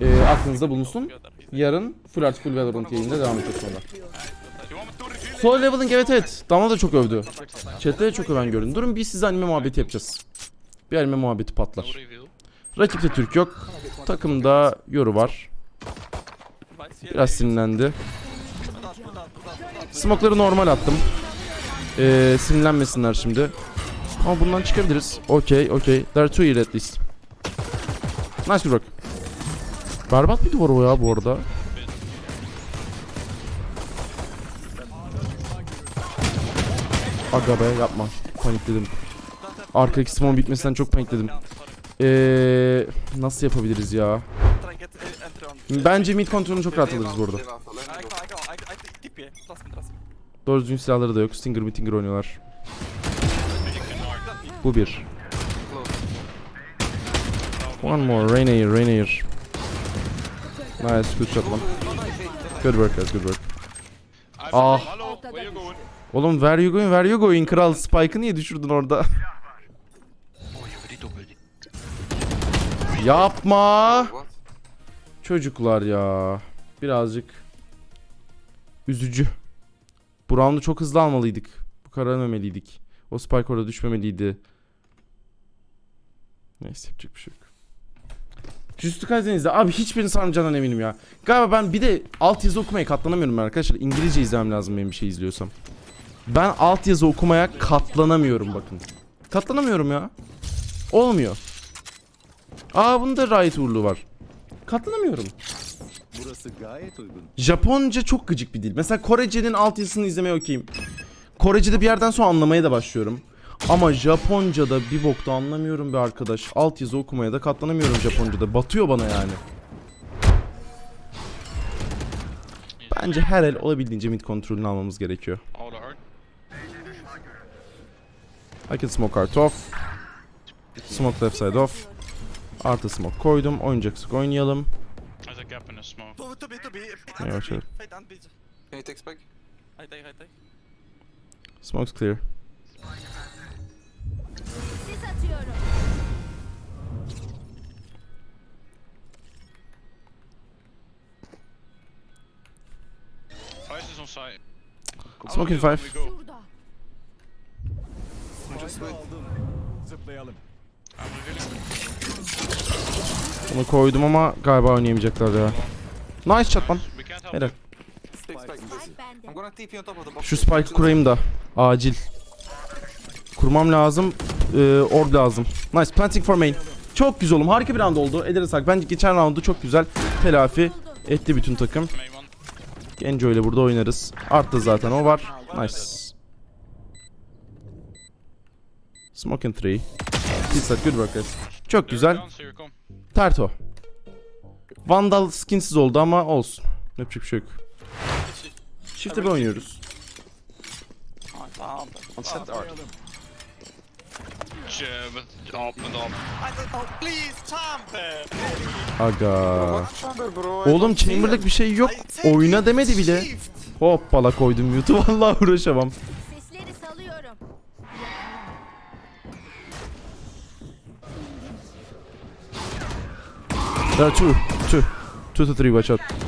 e, aklınızda bulunsun. Yarın full artı full Valorant yayında devam edeceğiz sonra. Soul Level'ın evet evet. Damla da çok övdü. Chat'te de çok öven görün. Durun bir size anime muhabbeti yapacağız. Bir anime muhabbeti patlar. Rakipte Türk yok. Takımda Yoru var. Biraz sinirlendi. Smokları normal attım. Ee, sinirlenmesinler şimdi. Ama bundan çıkabiliriz. Okey, okey. There are two here at least. Nice work. Berbat bir duvar o ya bu arada. Aga be yapma. Panikledim. Arkadaki smoke bitmesinden çok panikledim. Eee nasıl yapabiliriz ya? Bence mid kontrolünü çok rahat alırız bu arada. I go, I go, I go, I tip ye. Trust me, trust me. Doğru düzgün silahları da yok. Stinger Mittinger oynuyorlar. Bu bir. One more. Rain Air. Nice, good shot man. Good work guys, good work. Ah. Oğlum where you going, where you going kral? Spike'ı niye düşürdün orada? Yapma. Çocuklar ya. Birazcık üzücü. Bu round'u çok hızlı almalıydık. Bu karar vermemeliydik. O spike orada düşmemeliydi. Neyse yapacak bir şey yok. Jüstü Kaizen'izde abi hiçbirini sarmayacağından eminim ya. Galiba ben bir de altyazı okumaya katlanamıyorum arkadaşlar. İngilizce izlemem lazım benim bir şey izliyorsam. Ben altyazı okumaya katlanamıyorum bakın. Katlanamıyorum ya. Olmuyor. Aa bunda riot uğurluğu var. Katlanamıyorum. Burası gayet uygun. Japonca çok gıcık bir dil. Mesela Korece'nin altyazısını izlemeye okeyim. Korece'de bir yerden sonra anlamaya da başlıyorum. Ama Japonca'da bir bokta anlamıyorum be arkadaş. Altyazı okumaya da katlanamıyorum Japonca'da. Batıyor bana yani. Bence her el olabildiğince mid kontrolünü almamız gerekiyor. I can smoke art off. Smoke left side off. Artı smoke koydum. Oynayalım. Spike? I take, I take. Smoke's clear. Sis atıyorum. Five is on site. Smoking five. Şurada. Just wait. Zıplayalım. Bunu koydum ama galiba oynayamayacaklar ya. Nice shot lan. Helal. spike. Spike bende. Şu spike'ı kurayım da. Acil. Kurmam lazım. Ee, orb lazım. Nice. Planting for main. Çok güzel oğlum. Harika bir round oldu. Ederiz sak. Bence geçen roundu çok güzel telafi etti bütün takım. Genco ile burada oynarız. Arttı zaten o var. Nice. Smoking 3. Pizza good work guys. Çok güzel. Terto. Vandal skinsiz oldu ama olsun. Yapacak bir şey yok. Shift'e oynuyoruz. Art. Jab. Up. Please. Aga. Chamber? I Oğlum chamber'lık bir şey yok. İt. demedi bile. Hoppala koydum YouTube. Vallahi uğraşamam. Sesleri salıyorum. Are two. Two. Two to three watch out.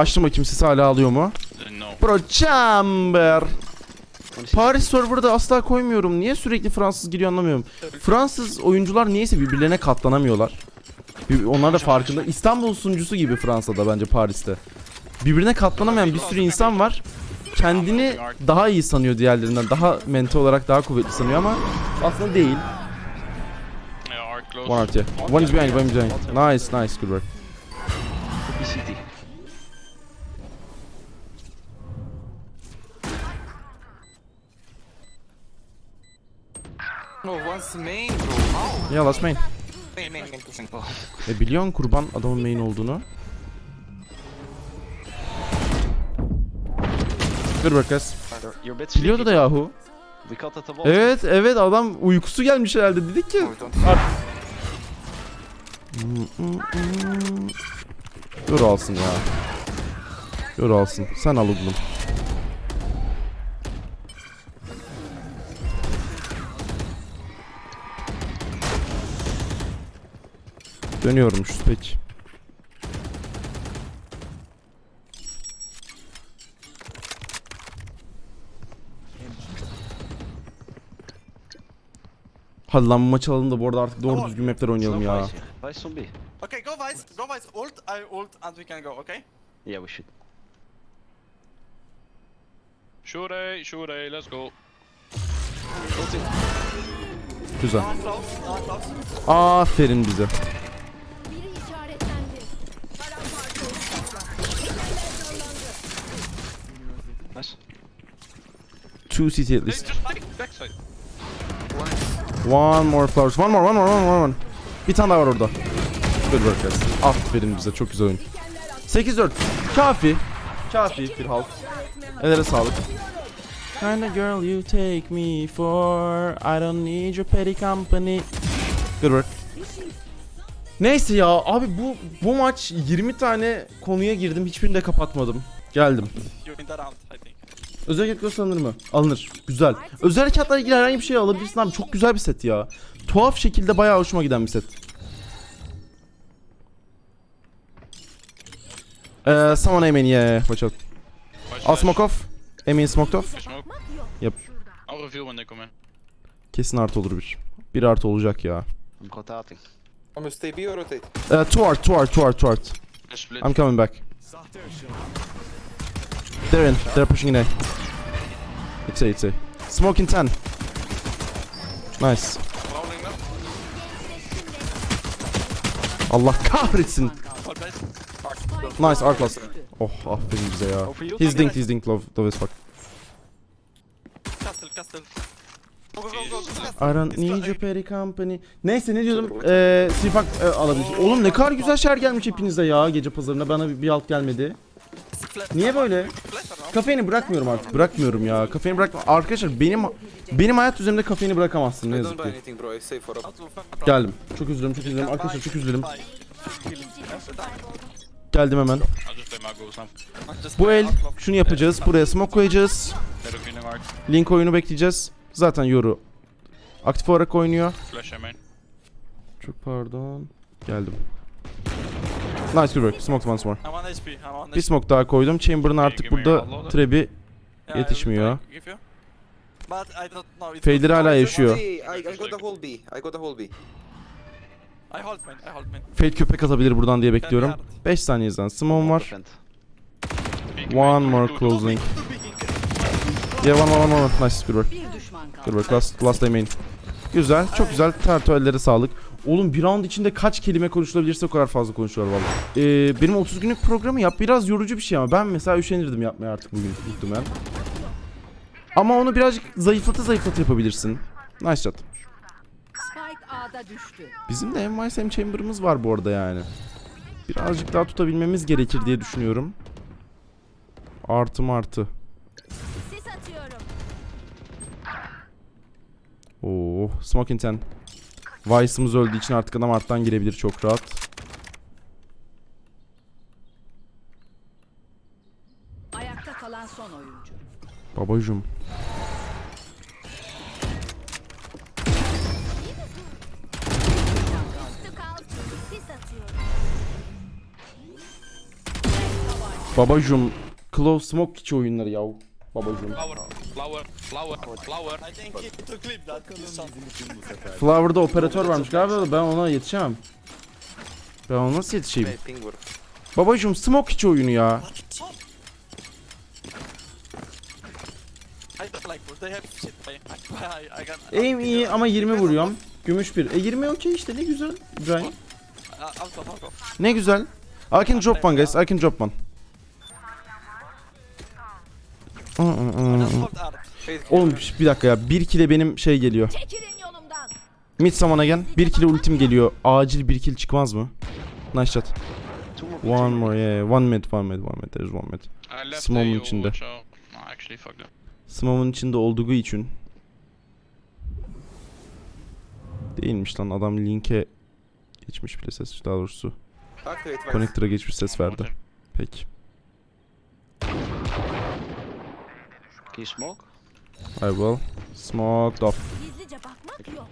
Açtım bakayım sesi hala alıyor mu? No. Bro chamber. Paris serverda asla koymuyorum. Niye sürekli Fransız giriyor anlamıyorum. Fransız oyuncular niyeyse birbirlerine katlanamıyorlar. Bir- Onlar da farkında. İstanbul sunucusu gibi Fransa'da bence Paris'te. Birbirine katlanamayan bir sürü insan var. Kendini daha iyi sanıyor diğerlerinden. Daha mente olarak daha kuvvetli sanıyor ama aslında değil. Yeah, art close. One artı. One is behind, one is behind. Nice, nice, good work. No, one's main bro. How? Yeah, last main. Main, main, main pushing. Oh. E biliyorsun kurban adamın main olduğunu. A bit Biliyordu da yahu. Evet evet adam uykusu gelmiş herhalde dedik ki. Dur alsın ya. Dur alsın. Sen al oğlum. Dönüyorum şu pek. Hadi lan bu maçı alalım da bu arada artık doğru düzgün mapler oynayalım ya. Vice. Okay, go Vice, go Vice, ult, I ult, and we can go, okay? Yeah, we should. Shoot A, shoot A, let's go. Güzel. Aferin bize. Two CT at least. One more flowers. One more, one more, one more, one. Bir tane daha var orada. Good work guys. Aferin bize. Çok güzel oyun. 8-4. Kafi. Kafi bir halk. Elere sağlık. Kinda girl you take me for I don't need your petty company. Good work. Neyse ya abi bu bu maç 20 tane konuya girdim hiçbirini de kapatmadım. Geldim. Özel hareketler alınır mı? Alınır. Güzel. Özel harekatlarla ilgili herhangi bir şey alabilirsin abi. Çok güzel bir set ya. Tuhaf şekilde bayağı hoşuma giden bir set. Eee someone aim in yeah. Watch out. I'll smoke off. Aim in smoked off. Smoke? Yep. I'll reveal when they come in. Kesin artı olur bir. Bir artı olacak ya. I'm rotating. I'm gonna stay B or rotate? Eee two art, two art, two art, two art. I'm coming back. They're in. They're pushing in A. It's A, it's A. Smoke in 10. Nice. Allah kahretsin. Nice, arc lost. Oh aferin bize ya. You. He's dinked, he's dinked low, low as fuck. Castle, castle. I don't need your petty company. Neyse ne diyordum? Eee Sifak e, alabilir. Oğlum ne kadar güzel şeyler gelmiş hepinize ya gece pazarına. Bana bir, bir alt gelmedi. Niye böyle? Kafeini bırakmıyorum artık. Bırakmıyorum ya. Kafeini bırakma. Arkadaşlar benim benim hayat üzerimde kafeini bırakamazsın ne yazık ki. Geldim. Çok üzülürüm, çok üzülürüm. Arkadaşlar çok üzülürüm. Bye. Geldim hemen. Bu el şunu yapacağız. Buraya smoke koyacağız. Link oyunu bekleyeceğiz. Zaten Yoru aktif olarak oynuyor. Çok pardon. Geldim. Nice good work. Smoked once more. I'm on HP, I'm on Bir HP. smoke daha koydum. Chamber'ın artık burada trebi I yetişmiyor. But I don't know. it's Fade'leri good. hala yaşıyor. I, I got the whole B. I got the whole B. I hold main, I hold main. Fade köpek atabilir buradan diye bekliyorum. 5 saniyeden smoke var. One more link. Yeah one more one more. Nice good work. Bir düşman kaldı. Good work. Last, last main. Güzel. Çok güzel. Ellere sağlık. Oğlum bir round içinde kaç kelime konuşulabilirse o kadar fazla konuşuyorlar valla. Ee, benim 30 günlük programı yap. Biraz yorucu bir şey ama ben mesela üşenirdim yapmaya artık bugün muhtemelen. Ama onu birazcık zayıflatı zayıflatı yapabilirsin. Nice shot. Bizim de MYSM Chamber'ımız var bu arada yani. Birazcık daha tutabilmemiz gerekir diye düşünüyorum. Artı artı. Atıyorum. Oo, Smoke in 10. Vice'ımız öldüğü için artık adam arttan girebilir çok rahat. Ayakta kalan son oyuncu. Babacım. Babacım. Close Smoke içi oyunları yav. Babacım. Flower, flower, flower, flower. I think it to clip that. Flower'da operatör varmış galiba da ben ona yetişemem. Ben ona nasıl yetişeyim? Hey, ping word. Babacım Smoke içi oyunu ya. Aim iyi ama 20 vuruyorum. Gümüş bir. E 20 okey işte ne güzel. İbrahim. Uh. Ne güzel. I can drop one guys. I can drop one. Oğlum bir dakika ya. Bir kile benim şey geliyor. Mid summon again. Bir kile ultim geliyor. Acil bir kill çıkmaz mı? Nice shot. One more yeah. One mid, one mid, one mid. There's one mid. Smoke'un içinde. Smoke'un içinde olduğu için. Değilmiş lan adam linke geçmiş bile ses daha doğrusu. Connector'a geçmiş ses verdi. Peki. Can you smoke? I will. Smoked off. Gizlice bakmak yok.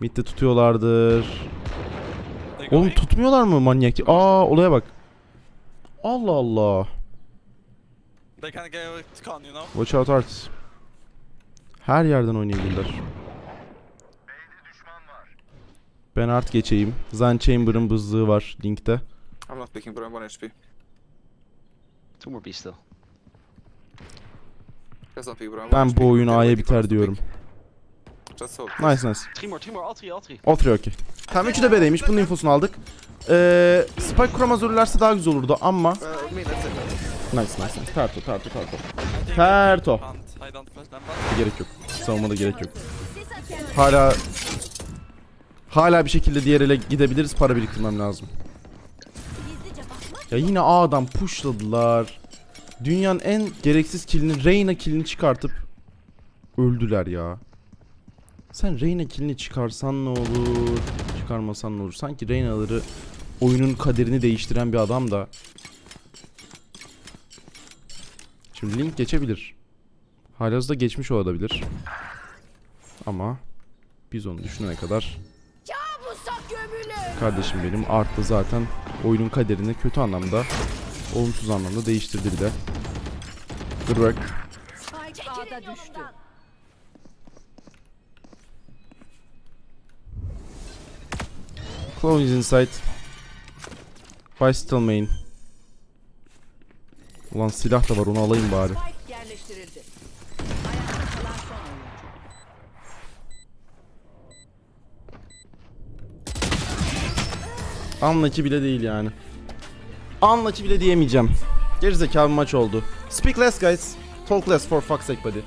Mid'de tutuyorlardır. Oğlum tutmuyorlar mı manyak? Aa olaya bak. Allah Allah. They can go with con, you know? Watch out Arts. Her yerden oynayabilirler. Ben art geçeyim. Zen Chamber'ın bızlığı var linkte. I'm not picking bro, I'm 1 HP. Two more B still. Just don't pick bro. I'm one Ben bu oyun A'ya biter diyorum. Nice nice. Three, all three. All three okey. Tamam üçü de B'deymiş. Bunun infosunu aldık. Ee, Spike kuramaz ölürlerse daha güzel olurdu ama... Uh. Nice nice nice. Terto terto terto. Terto. Gerek yok. Savunmada gerek yok. Hala... Hala bir şekilde diğer ele gidebiliriz. Para biriktirmem lazım. Ya yine A'dan pushladılar. Dünyanın en gereksiz killini Reyna killini çıkartıp öldüler ya. Sen Reyna killini çıkarsan ne olur? Çıkarmasan ne olur? Sanki Reyna'ları oyunun kaderini değiştiren bir adam da. Şimdi Link geçebilir. Halihazırda geçmiş olabilir. Ama biz onu düşünene kadar. Kardeşim benim arttı zaten oyunun kaderini kötü anlamda, olumsuz anlamda değiştirdi bile. Work. Spike A'da düştü. Clone is inside. Vice main. Ulan silah da var onu alayım bari. Yerleştirildi. Ayakta kalan son oyuncu. Anlaki bile değil yani. Anlaki bile diyemeyeceğim. Gerizekalı bir maç oldu. Speak less guys. Talk less for fuck's sake buddy.